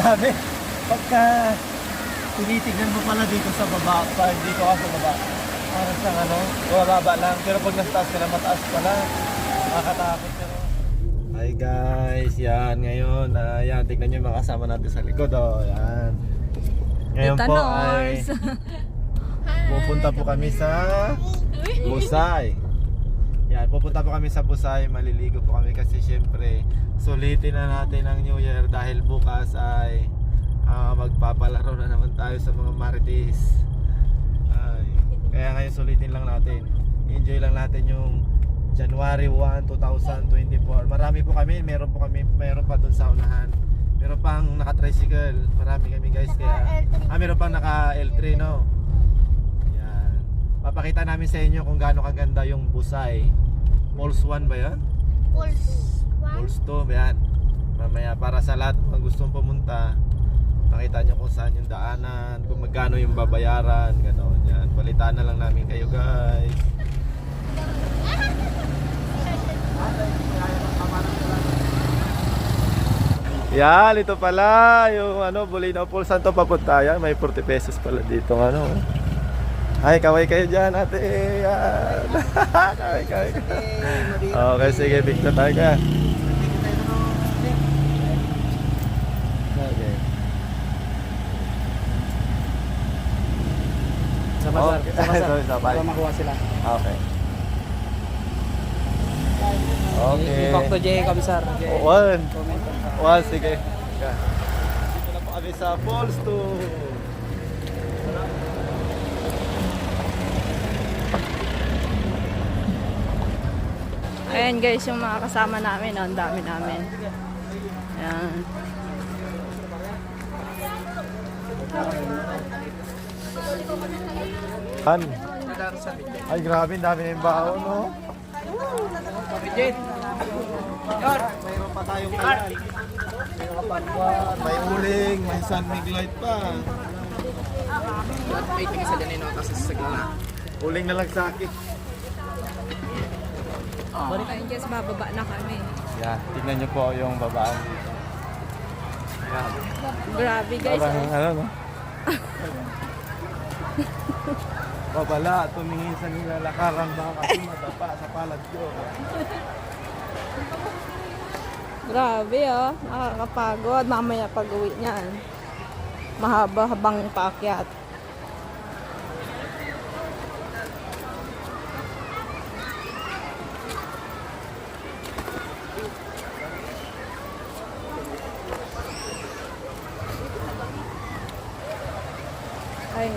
Grabe. Pagka tinitignan mo pala dito sa baba, pag dito ka sa baba, parang sa ano, mababa lang. Pero pag nasa taas ka na, mataas pala. Nakakatakot pero. Hi guys, yan ngayon. ah, yan, tignan nyo yung mga kasama natin sa likod. Oh, yan. Ngayon po ay pupunta po kami sa Busay. Yan, pupunta po kami sa Busay, maliligo po kami kasi syempre sulitin na natin ang New Year dahil bukas ay ah, magpapalaro na naman tayo sa mga Marites. Ay, kaya ngayon sulitin lang natin. Enjoy lang natin yung January 1, 2024. Marami po kami, meron po kami, meron pa doon sa unahan. Meron pang naka-tricycle. Marami kami guys kaya. Ah, meron pang naka L3 no. Papakita namin sa inyo kung gaano kaganda yung Busay. Malls 1 ba 'yan? Pulse. Malls 2 ba 'yan? Mamaya para sa lahat ng gustong pumunta, makita nyo kung saan yung daanan, kung magkano yung babayaran, gano'n yan. Balitaan na lang namin kayo guys. Yan, ito pala yung ano, Bulinaw Pool. Saan to papunta yan? May 40 pesos pala dito ano. Ay, kaway kayo dyan ate. Yan. kaway, kaway. Okay, sige, picture tayo ka. Okay. Sa bazar. Okay. Sa bazar. Sorry. Para makuha sila. Okay. Okay. Ipak to Jay Kabisar. Jay. One. One, sige. Dito na po kami sa Falls 2. Ayan guys, yung mga kasama namin, oh, ang dami namin. Ayan. Han. Ay, grabe, ang dami na yung baon, no? Jay. Mayroon pa tayong kalan. May uling, may sun light pa. Lahat may tingin sa dyan no kasi sa gitna. Uling na lang sa akin. Ayan guys, bababa na kami. Yan, tignan niyo po yung babaan dito. Yan. Grabe guys. Parang oh. ano, no? Babala, tumingin sa nilalakaran ba kasi madapa sa palad ko. Grabe oh. Nakakapagod. Mamaya pag uwi niyan. Mahaba-habang paakyat.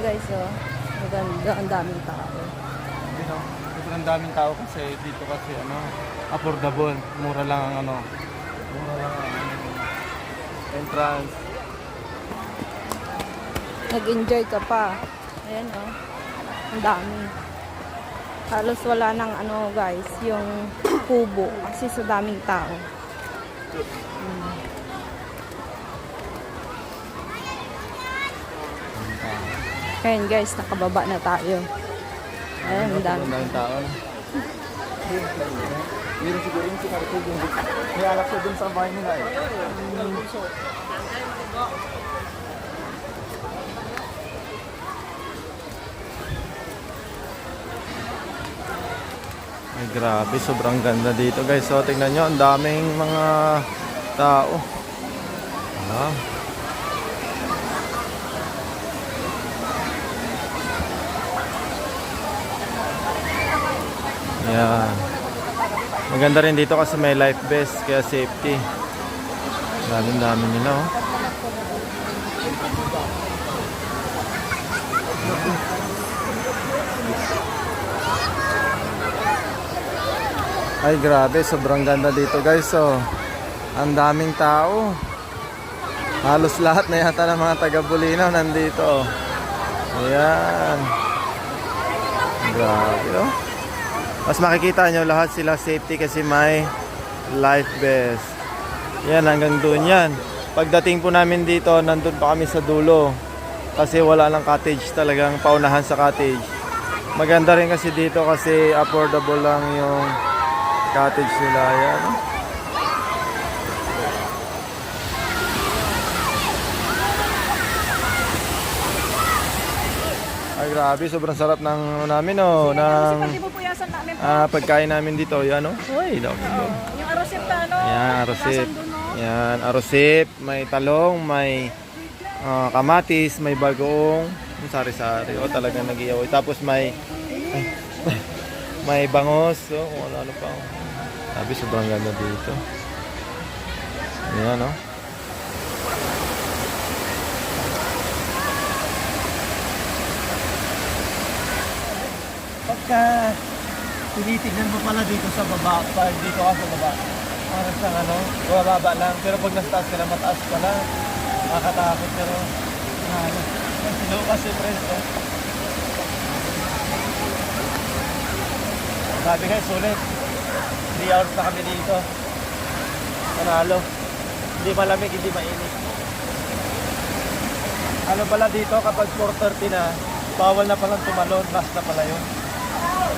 Guys oh. Maganda. Ang daming tao. You know, sobrang daming tao kasi dito kasi ano, affordable, mura lang ang ano, mura lang ang entrance. Nag-enjoy ka pa. Ayan oh. Ang dami. Halos wala nang ano guys, yung kubo kasi sa daming tao. Mm. Ayan guys, nakababa na tayo. Ayan, ang dami. Ang tao. Meron siguro yung sikarito yung may alak siya dun sa bahay nila eh. Ay grabe, sobrang ganda dito guys. So tingnan nyo, ang daming mga tao. Ah. Yan. Maganda rin dito kasi may life vest kaya safety. Daming dami nila oh. Ay grabe, sobrang ganda dito guys oh. Ang daming tao. Halos lahat na yata ng mga taga Bulinaw nandito. oh. Ayan. Grabe oh. Mas makikita nyo lahat sila safety kasi may life vest. Yan, hanggang doon yan. Pagdating po namin dito, nandun pa kami sa dulo. Kasi wala lang cottage talagang paunahan sa cottage. Maganda rin kasi dito kasi affordable lang yung cottage nila. Yan. Grabe, sobrang sarap ng ano namin oh, ng Pati po puyasan namin po. ah, pagkain namin dito. Yan oh. Uy, dami Oo. Yung arosip na ano. Yan, arosip. puyasan dun, no? Yan, arosip, may talong, may ah, kamatis, may bagoong, yung sari-sari. O talagang nag Tapos may may bangos, so kung ano-ano pa. Sabi, sobrang ganda dito. Yan, no? Pagka tinitignan mo pala dito sa baba, pag dito ka sa baba, parang sa ano, bababa lang. Pero pag nasa taas ka na, mataas pala. Nakakatakot pero, ano, si Lucas si Presto. Sabi guys, sulit. 3 hours na kami dito. Panalo. Hindi malamig, hindi mainit. Ano pala dito, kapag 4.30 na, bawal na palang tumalon, last na pala yun.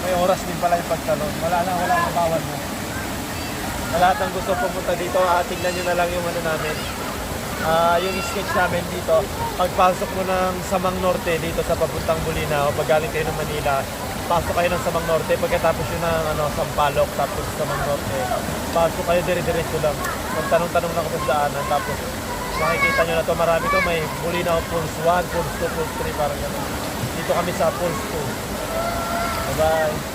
May oras din pala yung pagtalon. Wala na, wala na bawal na. Sa lahat ng gusto pumunta dito, ah, tignan nyo na lang yung ano namin. Ah, yung sketch namin dito, pagpasok mo ng Samang Norte dito sa papuntang Bulina o pag galing kayo ng Manila, pasok kayo ng Samang Norte, pagkatapos yun ng ano, Sampaloc, tapos Samang Norte, pasok kayo dire-diretso lang. Magtanong-tanong lang kung daanan, tapos makikita nyo na to marami to, may Bulina Pulse 1, Pulse 2, Pulse 3, parang gano'n. Dito kami sa Pulse 2. 拜。拜